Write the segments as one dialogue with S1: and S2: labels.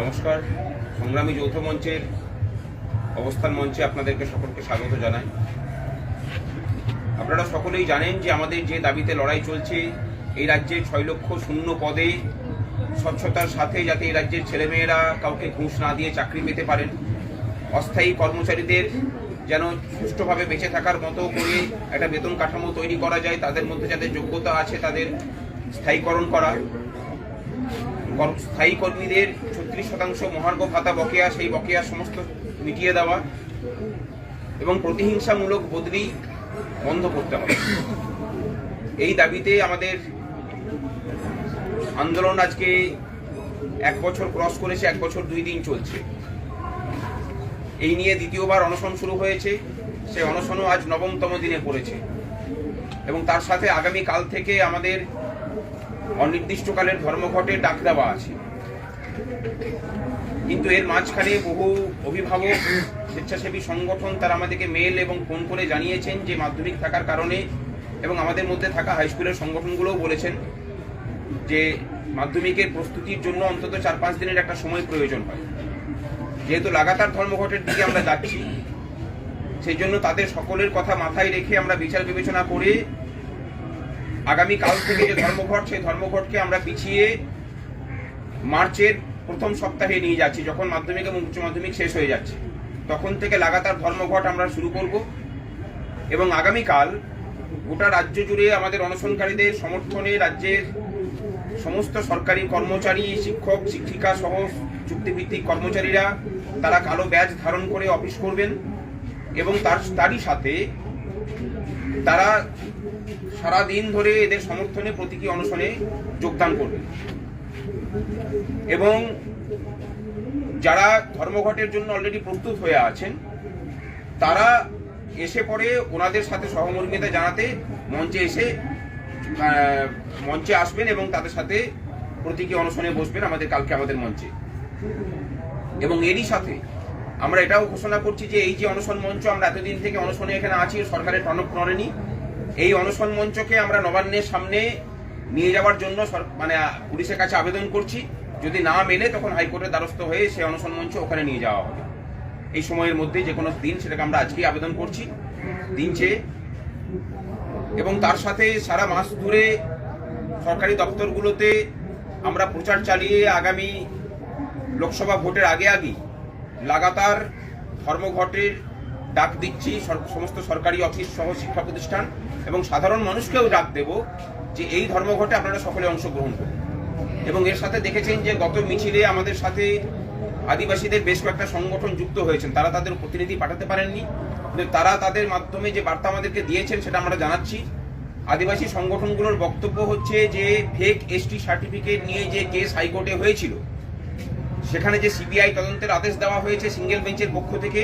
S1: নমস্কার। সংগ্রামী যৌথ মঞ্চের অবস্থান মঞ্চে আপনাদেরকে সকলকে স্বাগত জানাই। আপনারা সকলেই জানেন যে আমাদের যে দাবিতে লড়াই চলছে, এই রাজ্যে ছয় লক্ষ শূন্য পদে স্বচ্ছতার সাথে যাতে এই রাজ্যের ছেলেমেয়েরা কাউকে ঘুষ না দিয়ে চাকরি পেতে পারেন, অস্থায়ী কর্মচারীদের যেন সুষ্ঠুভাবে বেঁচে থাকার মতো করে একটা বেতন কাঠামো তৈরি করা যায়, তাদের মধ্যে যাদের যোগ্যতা আছে তাদের স্থায়ীকরণ করা স্থায়ী কর্মীদের ছত্রিশ শতাংশ মহার্ঘ ভাতা বকেয়া, সেই বকেয়া সমস্ত মিটিয়ে দেওয়া এবং প্রতিহিংসামূলক বদলি বন্ধ করতে হবে। এই দাবিতে আমাদের আন্দোলন আজকে এক বছর ক্রস করেছে, এক বছর দুই দিন চলছে। এই নিয়ে দ্বিতীয়বার অনশন শুরু হয়েছে। সেই অনশনও আজ নবমতম দিনে পড়েছে। এবং তার সাথে আগামী কাল থেকে আমাদের অনির্দিষ্টকালের ধর্মঘটে ডাক দেওয়া আছে। কিন্তু এর মাঝখানে বহু অভিভাবক, স্বেচ্ছাসেবী সংগঠন তারা আমাদেরকে মেল এবং ফোন করে জানিয়েছেন যে মাধ্যমিক থাকার কারণে এবং আমাদের মধ্যে থাকা হাইস্কুলের সংগঠনগুলোও বলেছেন যে মাধ্যমিকের প্রস্তুতির জন্য অন্তত চার পাঁচ দিনের একটা সময় প্রয়োজন হয়। যেহেতু লাগাতার ধর্মঘটের দিকে আমরা যাচ্ছি সেই জন্য তাদের সকলের কথা মাথায় রেখে আমরা বিচার বিবেচনা করে আগামী কাল থেকে যে ধর্মঘট, সেই ধর্মঘটকে আমরা পিছিয়ে মার্চের প্রথম সপ্তাহে নিয়ে যাচ্ছি, যখন মাধ্যমিক এবং উচ্চ মাধ্যমিক শেষ হয়ে যাচ্ছে। তখন থেকে লাগাতার ধর্মঘট আমরা শুরু করব এবং আগামীকাল গোটা রাজ্য জুড়ে আমাদের অনশনকারীদের সমর্থনে রাজ্যের সমস্ত সরকারি কর্মচারী, শিক্ষক, শিক্ষিকা সহ চুক্তিভিত্তিক কর্মচারীরা তারা কালো ব্যাজ ধারণ করে অফিস করবেন এবং তার, তারই সাথে তারা সারা দিন ধরে এদের সমর্থনে প্রতীকী অনশনে যোগদান করবে এবং যারা ধর্মঘটের জন্য অলরেডি প্রস্তুত হয়ে আছেন, তারা এসে পরে ওনাদের সাথে সহমর্মিতা জানাতে মঞ্চে এসে মঞ্চে আসবেন এবং তাদের সাথে প্রতীকী অনশনে বসবেন আমাদের কালকে আমাদের মঞ্চে। এবং এরই সাথে আমরা এটাও ঘোষণা করছি যে এই যে অনশন মঞ্চ আমরা এতদিন থেকে অনশনে এখানে আছি, সরকারের টনক নড়েনি। এই অনশন মঞ্চকে আমরা নবান্নের সামনে নিয়ে যাওয়ার জন্য মানে পুলিশের কাছে আবেদন করছি। যদি না মেলে তখন হাইকোর্টের দ্বারস্থ হয়ে সে অনশন মঞ্চ ওখানে নিয়ে যাওয়া হবে। এই সময়ের মধ্যে যে কোনো দিন সেটাকে আমরা আজকেই আবেদন করছি, দিন চেয়ে। এবং তার সাথে সারা মাস ধরে সরকারি দপ্তরগুলোতে আমরা প্রচার চালিয়ে আগামী লোকসভা ভোটের আগে আগেই লাগাতার ধর্মঘটের ডাক দিচ্ছি সমস্ত সরকারি অফিস সহ শিক্ষা প্রতিষ্ঠান এবং সাধারণ মানুষকেও ডাক দেব যে এই ধর্মঘটে আপনারা সকলে অংশগ্রহণ করুন। এবং এর সাথে দেখেছেন যে গত মিছিলে আমাদের সাথে আদিবাসীদের বেশ কয়েকটা সংগঠন যুক্ত হয়েছেন। তারা তাদের প্রতিনিধি পাঠাতে পারেননি। কিন্তু তারা তাদের মাধ্যমে যে বার্তা আমাদেরকে দিয়েছেন সেটা আমরা জানাচ্ছি। আদিবাসী সংগঠনগুলোর বক্তব্য হচ্ছে যে ফেক এসটি সার্টিফিকেট নিয়ে যে কেস হাইকোর্টে হয়েছিল, সেখানে যে সিবিআই তদন্তের আদেশ দেওয়া হয়েছে সিঙ্গেল বেঞ্চের পক্ষ থেকে,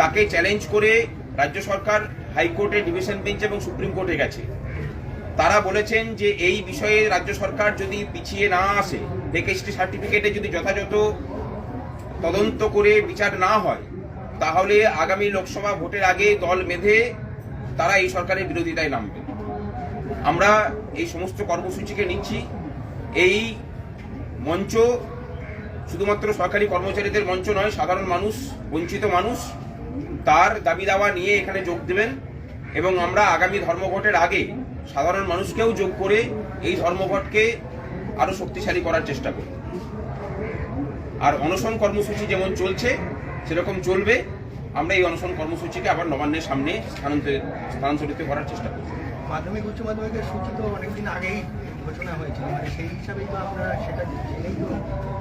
S1: তাকে চ্যালেঞ্জ করে রাজ্য সরকার হাইকোর্টে ডিভিশন বেঞ্চ এবং সুপ্রিম কোর্টে গেছে। তারা বলেছেন যে এই বিষয়ে রাজ্য সরকার যদি পিছিয়ে না আসে ভেকেস্টি সার্টিফিকেটে যদি যথাযথ তদন্ত করে বিচার না হয়, তাহলে আগামী লোকসভা ভোটের আগে দল বেঁধে তারা এই সরকারের বিরোধিতায় নামবে। আমরা এই সমস্ত কর্মসূচিকে নিচ্ছি। এই মঞ্চ শুধুমাত্র সরকারি কর্মচারীদের মঞ্চ নয়, সাধারণ মানুষ, বঞ্চিত মানুষ, তার দাবি দাওয়া নিয়ে এখানে যোগ দেবেন এবং আমরা আগামী ধর্মঘটের আগে সাধারণ মানুষকেও যোগ করে এই ধর্মঘটকে আরও শক্তিশালী করার চেষ্টা করব আর অনশন কর্মসূচি যেমন চলছে সেরকম চলবে। আমরা এই অনশন কর্মসূচিকে আবার নবান্নের সামনে স্থানান্তরিত স্থানান্তরিত করার চেষ্টা করছি
S2: মাধ্যমিক উচ্চ মাধ্যমিকের সূচি তো অনেকদিন আগেই ঘোষণা হয়েছিল। মানে সেই হিসাবেই তো আপনারা সেটা জেনেই তো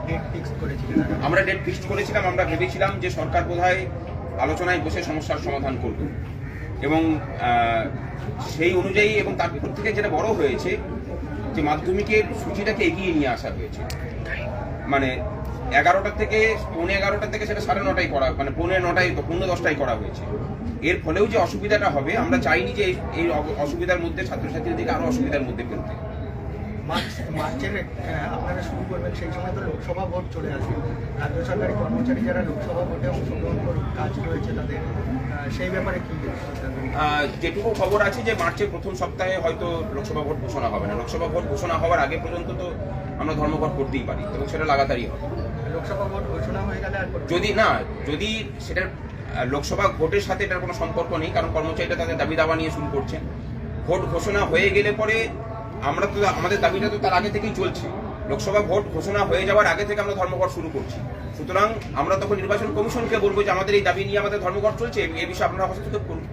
S2: ডেট ফিক্সড করেছিলেন।
S1: আমরা ডেট ফিক্সড করেছিলাম আমরা ভেবেছিলাম যে সরকার বোধহয় আলোচনায় বসে সমস্যার সমাধান করবে। এবং সেই অনুযায়ী এবং তারপর থেকে যেটা বড় হয়েছে যে মাধ্যমিকের সূচিটাকে এগিয়ে নিয়ে আসা হয়েছে। মানে এগারোটা থেকে, পৌনে এগারোটা থেকে সেটা সাড়ে নটায় করা মানে পৌনে নটায় পৌনে দশটায় করা হয়েছে। এর ফলেও যে অসুবিধাটা হবে, আমরা চাইনি যে এই- অসুবিধার মধ্যে ছাত্রছাত্রীদেরকে আরও অসুবিধার মধ্যে ফেলতে।
S2: মার্চ মার্চের আপনারা শুরু করবেন সেই সময় তো লোকসভা ভোট চলে আসবে। রাজ্য সরকারি কর্মচারী যারা লোকসভা ভোটে অংশগ্রহণ করুক কাজ রয়েছে তাদের সেই ব্যাপারে কি
S1: যেটুকু খবর আছে যে মার্চের প্রথম সপ্তাহে হয়তো লোকসভা ভোট ঘোষণা হবে না। লোকসভা ভোট ঘোষণা হওয়ার আগে পর্যন্ত তো আমরা ধর্মঘট করতেই পারি এবং সেটা লাগাতারই হবে।
S2: লোকসভা ভোট ঘোষণা হয়ে গেলে আর
S1: যদি না যদি সেটার লোকসভা ভোটের সাথে এটার কোনো সম্পর্ক নেই কারণ কর্মচারীরা তাদের দাবি দাবা নিয়ে শুরু করছেন। ভোট ঘোষণা হয়ে গেলে পরে আমরা তো আমাদের দাবিটা তো তার আগে থেকেই চলছে। লোকসভা ভোট ঘোষণা হয়ে যাওয়ার আগে থেকে আমরা ধর্মঘট শুরু করছি। সুতরাং আমরা তখন নির্বাচন কমিশনকে বলব যে আমাদের এই দাবি নিয়ে আমাদের ধর্মঘট চলছে এই বিষয়ে আপনারা হস্তক্ষেপ করুন